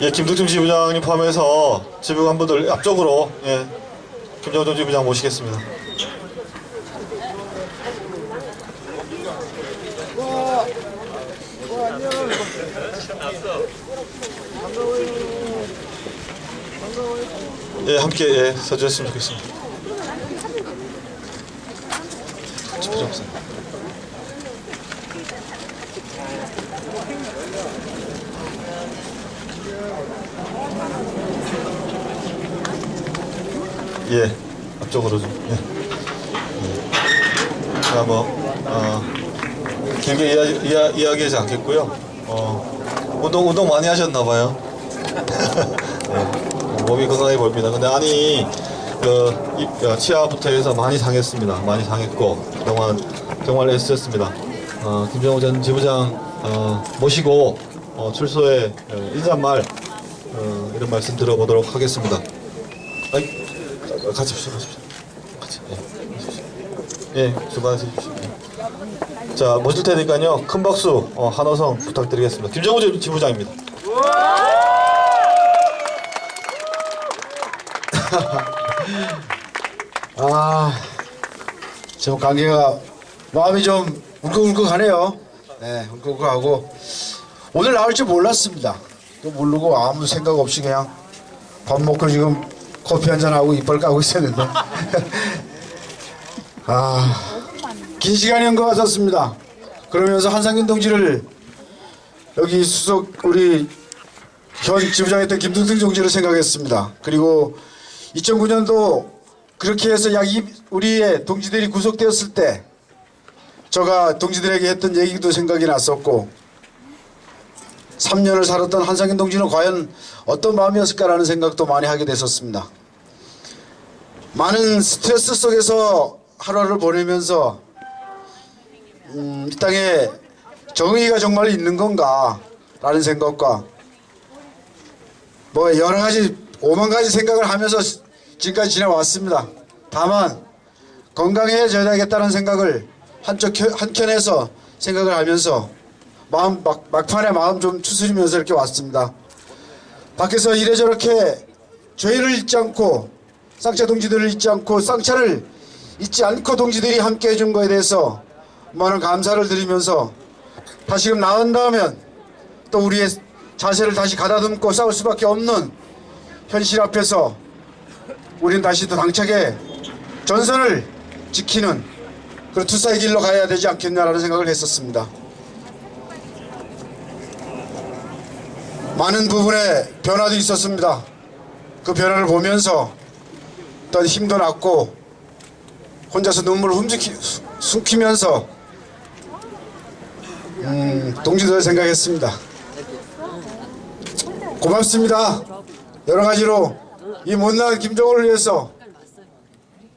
예, 김동중 지부장님 포함해서 지부관 분들 앞쪽으로 예, 김정동 지부장 모시겠습니다. 예, 함께 예, 서주셨으면 좋겠습니다. 필요 없어요. 예, 앞쪽으로 좀. 예. 예. 자, 뭐, 어, 길게 이야, 이야, 이야기하지 않겠고요. 어, 운동, 운동 많이 하셨나봐요. 예, 몸이 건강해 보입니다. 근데 아니, 그, 이, 어, 치아부터 해서 많이 상했습니다. 많이 상했고, 그동안 정말 애쓰셨습니다. 어, 김정우 전 지부장, 어, 모시고, 어, 출소에 어, 인사말, 어, 이런 말씀 들어보도록 하겠습니다. 아이, 자, 같이 합시다, 같이. 같이, 예. 예, 수고하십시오. 예. 자, 모실 테니까요, 큰 박수, 어, 한호성 부탁드리겠습니다. 김정우 지- 지부장입니다. 아, 저 관계가 마음이 좀 울컥울컥하네요. 네, 울컥울컥하고 오늘 나올 줄 몰랐습니다. 또 모르고 아무 생각 없이 그냥 밥 먹고 지금 커피 한 잔 하고 이빨 까고 있었는데 아, 긴 시간인 것 같았습니다. 그러면서 한상균 동지를 여기 수석 우리 현 지부장했던 김동승 동지를 생각했습니다. 그리고 2009년도 그렇게 해서 약 이, 우리의 동지들이 구속되었을 때 저가 동지들에게 했던 얘기도 생각이 났었고 3년을 살았던 한상현 동지는 과연 어떤 마음이었을까라는 생각도 많이 하게 됐었습니다. 많은 스트레스 속에서 하루를 보내면서 음, 이 땅에 정의가 정말 있는 건가 라는 생각과 뭐 여러 가지 오만 가지 생각을 하면서 지금까지 지내왔습니다. 다만 건강해져야겠다는 생각을 한쪽 혀- 한켠에서 생각을 하면서 마음 막, 막판에 마음 좀 추스리면서 이렇게 왔습니다. 밖에서 이래 저렇게 죄를 잊지 않고 쌍차 동지들을 잊지 않고 쌍차를 잊지 않고 동지들이 함께 해준 거에 대해서 많은 감사를 드리면서 다시금 나온다면 또 우리의 자세를 다시 가다듬고 싸울 수밖에 없는 현실 앞에서 우리는 다시 또 당차게 전선을 지키는 그런 투사의 길로 가야 되지 않겠냐라는 생각을 했었습니다. 많은 부분에 변화도 있었습니다. 그 변화를 보면서 어떤 힘도 났고 혼자서 눈물을 훔치키, 숨기면서 음, 동지들을 생각했습니다. 고맙습니다. 여러 가지로 이 못난 김정은을 위해서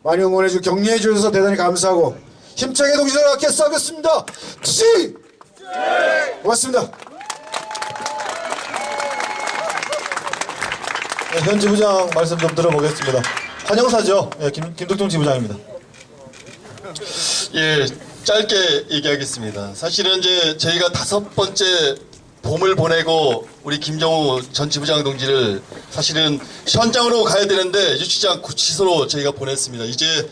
많이 응원해 주고 격려해 주셔서 대단히 감사하고 힘차게 동지들과 함께 싸우겠습니다. 투시! 고맙습니다. 예, 현 지부장 말씀 좀 들어보겠습니다. 환영사죠. 예, 김, 김덕중 지부장입니다. 예, 짧게 얘기하겠습니다. 사실은 이제 저희가 다섯 번째 봄을 보내고 우리 김정우 전 지부장 동지를 사실은 현장으로 가야 되는데 유치장 구치소로 저희가 보냈습니다. 이제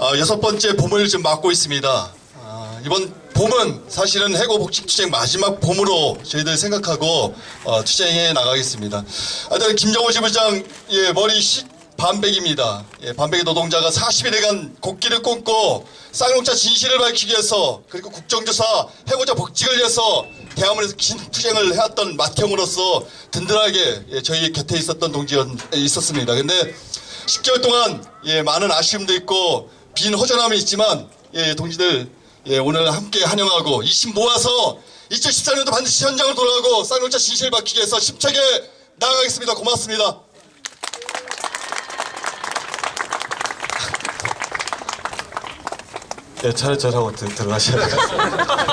어, 여섯 번째 봄을 지금 맞고 있습니다. 아, 이번 봄은 사실은 해고 복직 투쟁 마지막 봄으로 저희들 생각하고 어, 투쟁해 나가겠습니다. 하여튼 김정우 지부장 예, 머리 시, 반백입니다. 예, 반백의 노동자가 40일간 곡기를 꽂고 쌍용차 진실을 밝히기 위해서 그리고 국정조사 해고자 복직을 위해서 대화문에서 긴 투쟁을 해왔던 맏형으로서 든든하게 예, 저희 곁에 있었던 동지였 있었습니다. 근데 10개월 동안 예, 많은 아쉬움도 있고 빈 허전함이 있지만 예, 동지들 예, 오늘 함께 환영하고 이심 모아서 2014년도 반드시 현장으로 돌아가고 쌍용차 진실을 밝히기 위해서 힘차게 나아가겠습니다. 고맙습니다. 예, 차례차례 하고 들- 들어가셔야 돼요.